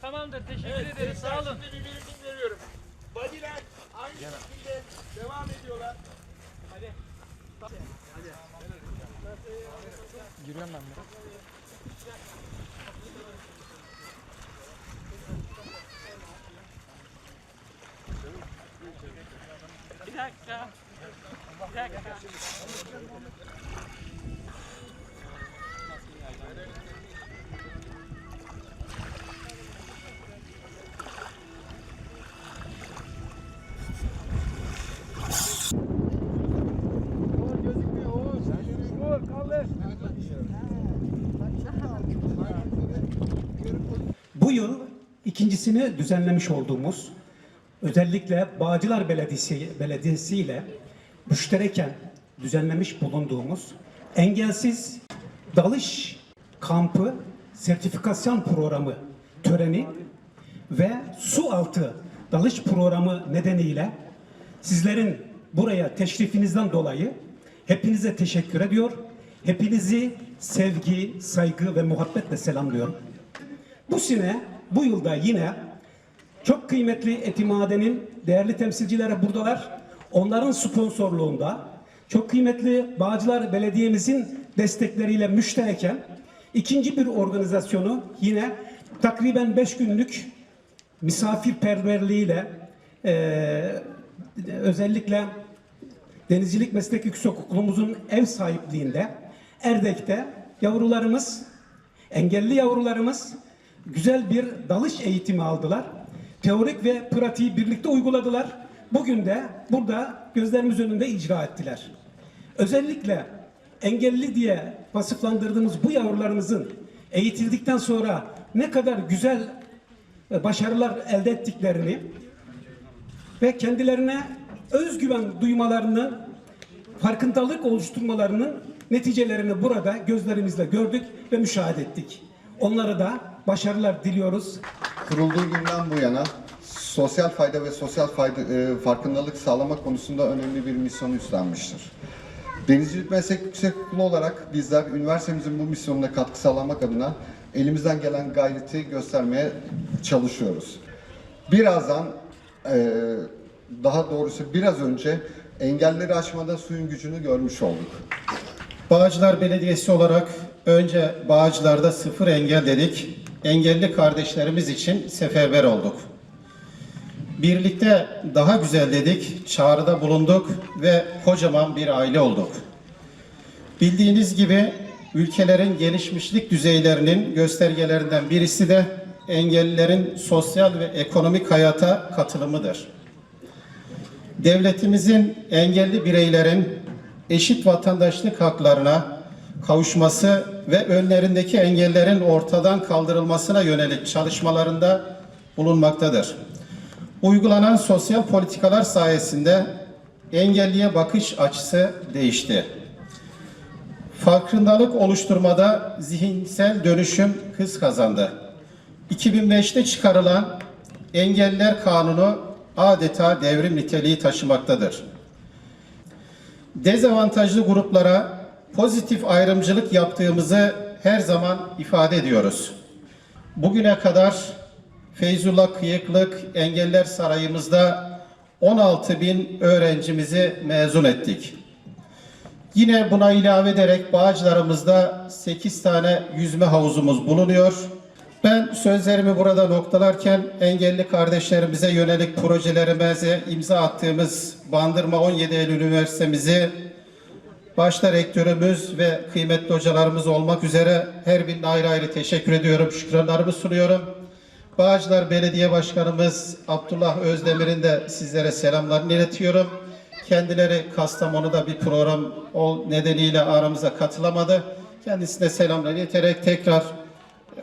Tamamdır teşekkür ederiz sağ olun. Şimdi bir bilgi veriyorum. Badiler aynı şekilde devam ediyorlar. Bir dakika. Bir dakika. Bu yıl ikincisini düzenlemiş olduğumuz özellikle Bağcılar Belediyesi, Belediyesi ile müştereken düzenlemiş bulunduğumuz engelsiz dalış kampı sertifikasyon programı töreni ve su altı dalış programı nedeniyle sizlerin buraya teşrifinizden dolayı hepinize teşekkür ediyor. Hepinizi sevgi, saygı ve muhabbetle selamlıyorum. Bu sene, bu yılda yine çok kıymetli Etimade'nin değerli temsilcileri buradalar. Onların sponsorluğunda çok kıymetli Bağcılar Belediye'mizin destekleriyle müştereken ikinci bir organizasyonu yine takriben 5 günlük misafirperverliğiyle eee özellikle Denizcilik Meslek Yüksekokulu'muzun ev sahipliğinde Erdek'te yavrularımız, engelli yavrularımız güzel bir dalış eğitimi aldılar. Teorik ve pratiği birlikte uyguladılar. Bugün de burada gözlerimiz önünde icra ettiler. Özellikle engelli diye vasıflandırdığımız bu yavrularımızın eğitildikten sonra ne kadar güzel e, başarılar elde ettiklerini ve kendilerine özgüven duymalarını, farkındalık oluşturmalarının neticelerini burada gözlerimizle gördük ve müşahede ettik. Onlara da başarılar diliyoruz. kurulduğu günden bu yana sosyal fayda ve sosyal fayda, e, farkındalık sağlamak konusunda önemli bir misyon üstlenmiştir. Denizcilik Meslek Yüksekokulu olarak bizler üniversitemizin bu misyonuna katkı sağlamak adına elimizden gelen gayreti göstermeye çalışıyoruz. Birazdan e, daha doğrusu biraz önce engelleri aşmada suyun gücünü görmüş olduk. Bağcılar Belediyesi olarak önce Bağcılar'da sıfır engel dedik. Engelli kardeşlerimiz için seferber olduk. Birlikte daha güzel dedik, çağrıda bulunduk ve kocaman bir aile olduk. Bildiğiniz gibi ülkelerin gelişmişlik düzeylerinin göstergelerinden birisi de engellilerin sosyal ve ekonomik hayata katılımıdır. Devletimizin engelli bireylerin eşit vatandaşlık haklarına kavuşması ve önlerindeki engellerin ortadan kaldırılmasına yönelik çalışmalarında bulunmaktadır. Uygulanan sosyal politikalar sayesinde engelliye bakış açısı değişti. Farkındalık oluşturmada zihinsel dönüşüm hız kazandı. 2005'te çıkarılan Engelliler Kanunu adeta devrim niteliği taşımaktadır. Dezavantajlı gruplara pozitif ayrımcılık yaptığımızı her zaman ifade ediyoruz. Bugüne kadar Feyzullah Kıyıklık Engeller Sarayımızda 16 bin öğrencimizi mezun ettik. Yine buna ilave ederek Bağcılarımızda 8 tane yüzme havuzumuz bulunuyor. Ben sözlerimi burada noktalarken engelli kardeşlerimize yönelik projelerimize imza attığımız Bandırma 17 Eylül Üniversitemizi başta rektörümüz ve kıymetli hocalarımız olmak üzere her birine ayrı ayrı teşekkür ediyorum, şükranlarımı sunuyorum. Bağcılar Belediye Başkanımız Abdullah Özdemir'in de sizlere selamlarını iletiyorum. Kendileri Kastamonu'da bir program ol nedeniyle aramıza katılamadı. Kendisine selamlar ileterek tekrar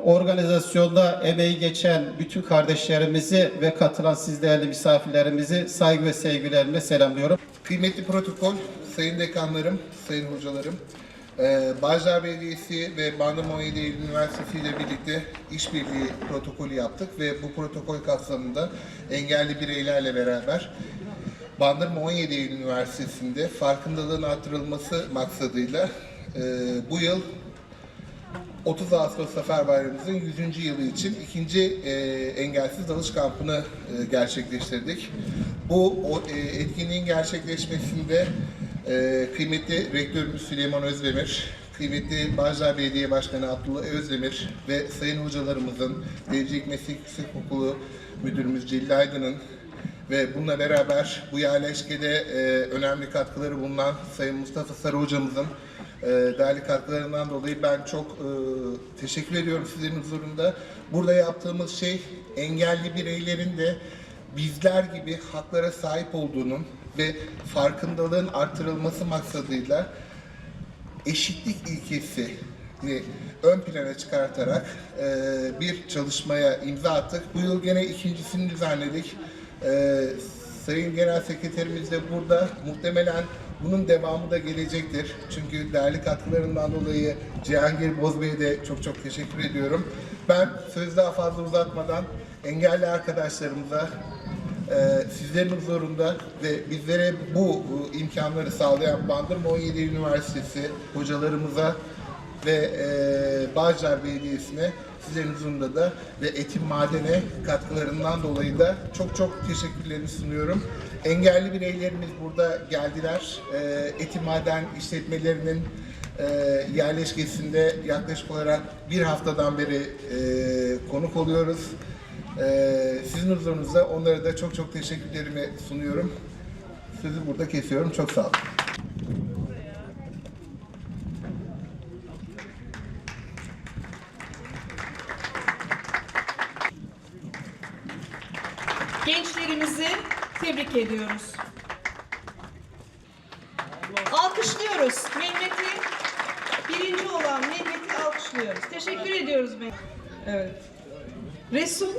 organizasyonda emeği geçen bütün kardeşlerimizi ve katılan siz değerli misafirlerimizi saygı ve sevgilerimle selamlıyorum. Kıymetli protokol, sayın dekanlarım, sayın hocalarım, eee Bağcılar Belediyesi ve Bandırma 17 Eylül Üniversitesi ile birlikte işbirliği protokolü yaptık ve bu protokol kapsamında engelli bireylerle beraber Bandırma 17 Eylül Üniversitesi'nde farkındalığın artırılması maksadıyla e, bu yıl 30 Ağustos Zafer Bayramımızın 100. yılı için ikinci e, engelsiz dalış kampını e, gerçekleştirdik. Bu e, etkinliğin gerçekleşmesinde e, kıymetli rektörümüz Süleyman Özdemir, kıymetli Bağcılar Belediye Başkanı Abdullah Özdemir ve sayın hocalarımızın, Denizcilik Meslek Yüksekokulu Müdürümüz Celil Aydın'ın ve bununla beraber bu yerleşkede e, önemli katkıları bulunan Sayın Mustafa Sarı hocamızın e, değerli katkılarından dolayı ben çok e, teşekkür ediyorum sizlerin huzurunda. Burada yaptığımız şey engelli bireylerin de bizler gibi haklara sahip olduğunun ve farkındalığın artırılması maksadıyla eşitlik ilkesini ön plana çıkartarak e, bir çalışmaya imza attık. Bu yıl gene ikincisini düzenledik. E, Sayın Genel Sekreterimiz de burada. Muhtemelen bunun devamı da gelecektir. Çünkü değerli katkılarından dolayı Cihangir Bozbey'e de çok çok teşekkür ediyorum. Ben söz daha fazla uzatmadan engelli arkadaşlarımıza sizlerin huzurunda ve bizlere bu imkanları sağlayan Bandırma 17 Üniversitesi hocalarımıza ve e, Bağcılar Belediyesi'ne sizlerin huzurunda da ve Etim Maden'e katkılarından dolayı da çok çok teşekkürlerimi sunuyorum. Engelli bireylerimiz burada geldiler. Etim Maden işletmelerinin e, yerleşkesinde yaklaşık olarak bir haftadan beri e, konuk oluyoruz. Ee, sizin huzurunuzda onlara da çok çok teşekkürlerimi sunuyorum. Sözü burada kesiyorum. Çok sağ olun. Gençlerimizi tebrik ediyoruz. Alkışlıyoruz. Alkışlıyoruz. Teşekkür ediyoruz Mehmet. Evet. Resul